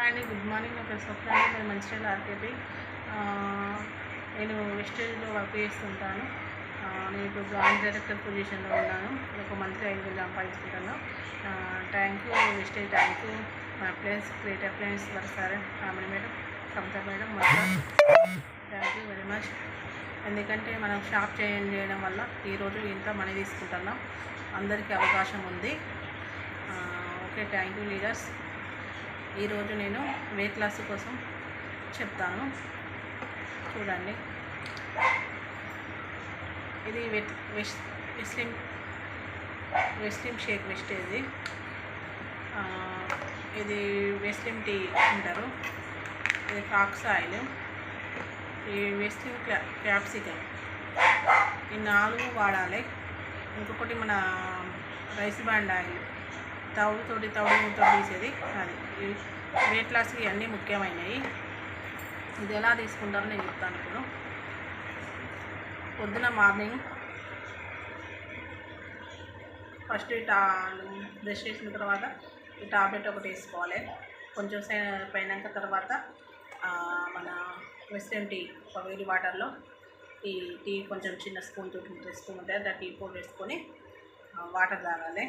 Hi అండి good morning. నా పేరు స్వప్న నేను మంచిర్యాల ఆర్కేపీ. నేను వెస్టేజ్లో వర్క్ చేస్తుంటాను. నేను ఇప్పుడు జాయింట్ డైరెక్టర్ పొజిషన్లో ఉన్నాను. ఒక మంత్లీ ఐదు వేలు సంపాదించుకుంటాను. Thank you Vestige thank you మా అప్లయన్స్ గ్రేట్ అప్లయన్స్ వరసారి రామణి మేడం సమత మేడం మొత్తం థ్యాంక్ యూ వెరీ మచ్ ఎందుకంటే మనం షాప్ చేంజ్ చేయడం వల్ల ఈరోజు ఇంత మనీ తీసుకుంటున్నాం. అందరికీ అవకాశం ఉంది. ఓకే థ్యాంక్ యూ లీడర్స్ ఈరోజు నేను వెయిట్ లాస్ కోసం చెప్తాను. చూడండి. ఇది వెట్ వెస్ట్ వెస్లిం వెస్లిం షేక్ వెస్ట్ ఇది. ఇది వెస్లిం టీ అంటారు. ఇది ఫాక్స్ ఆయిల్ ఈ వెస్లిం క్యా క్యాప్సికమ్ ఈ నాలుగు వాడాలి. ఇంకొకటి మన రైస్ బ్యాండ్ ఆయిల్ తవుడుతోటి తవుడుతో తీసేది. అది. వెయిట్ లాస్ అన్నీ ముఖ్యమైనవి ఇది ఎలా తీసుకుంటారో నేను చెప్తాను ఇప్పుడు. పొద్దున మార్నింగ్ ఫస్ట్ టా బ్రష్ చేసిన తర్వాత ఈ టాబ్లెట్ ఒకటి వేసుకోవాలి. కొంచెం సే పోయినాక తర్వాత మన వెస్టర్న్ టీ ఒక వేడి వాటర్లో ఈ టీ కొంచెం చిన్న స్పూన్ తోటి స్పూన్ ఉంటుంది ఆ టీ పౌడర్ వేసుకొని వాటర్ తాగాలి.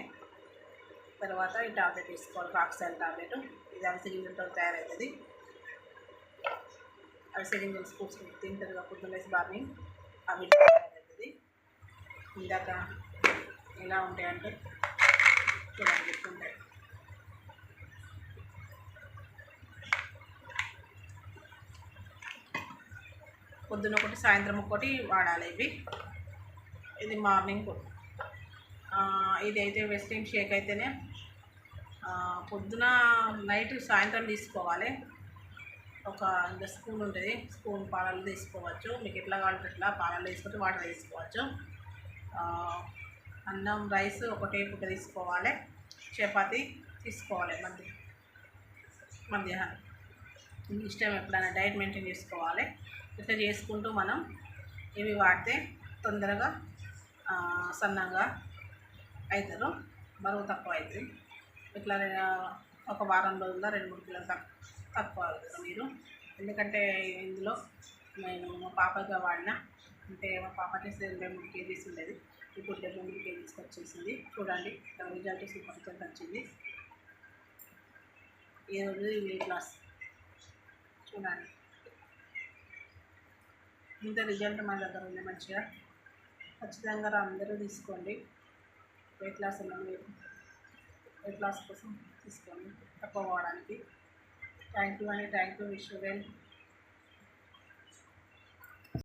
తర్వాత ఈ టాబ్లెట్ తీసుకోవాలి ఆక్సిజన్ టాబ్లెట్. ఇది అవిసె గింజలతో తయారవుతుంది అవిసె గింజలు స్పూన్స్ తింటారు పొద్దున్న వేసి మార్నింగ్ అవి తయారవుతుంది ఇందాక ఎలా ఉంటాయంటే చూడండి చెప్తుంటాయి పొద్దున ఒకటి సాయంత్రం ఒకటి వాడాలి ఇవి. ఇది మార్నింగ్ ఇదైతే ఇది అయితే వెస్టింగ్ షేక్ అయితేనే పొద్దున నైట్ సాయంత్రం తీసుకోవాలి. ఒక ఇంత స్పూన్ ఉంటుంది. స్పూన్ పాలలు తీసుకోవచ్చు. మీకు ఎట్లా కావాలంటే ఎట్లా పాలలు తీసుకుంటే వాటర్ తీసుకోవచ్చు. అన్నం రైస్ ఒకటే పూట తీసుకోవాలి. చపాతి తీసుకోవాలి మధ్య మధ్యాహ్నం. మీ ఇష్టం ఎప్పుడైనా డైట్ మెయింటైన్ చేసుకోవాలి. ఇట్లా చేసుకుంటూ మనం ఇవి వాడితే తొందరగా సన్నగా అవుతారు బరువు తక్కువ అవుతుంది ఇట్లా ఒక వారం రోజుల్లో రెండు మూడు కిలోలు తక్కువ తక్కువ అవుతారు మీరు. ఎందుకంటే ఇందులో నేను మా పాపగా వాడిన అంటే మా పాప చేసే ఎనభై మూడు కేజీస్ ఉండేది. ఇప్పుడు డెబ్బై మూడు కేజీస్కి వచ్చేసింది. చూడండి రిజల్ట్ సూపర్ రిజల్ట్ వచ్చింది. ఈరోజు ఈ వెయిట్ లాస్ చూడండి. ఇంత రిజల్ట్ మా దగ్గర ఉంది మంచిగా. ఖచ్చితంగా అందరూ తీసుకోండి. వెయిట్ లాస్ ఉన్న మీరు? వెయిట్ లాస్ కోసం తీసుకోండి తక్కువ అవ్వడానికి? థ్యాంక్ యూ అండి. Thank you wish well.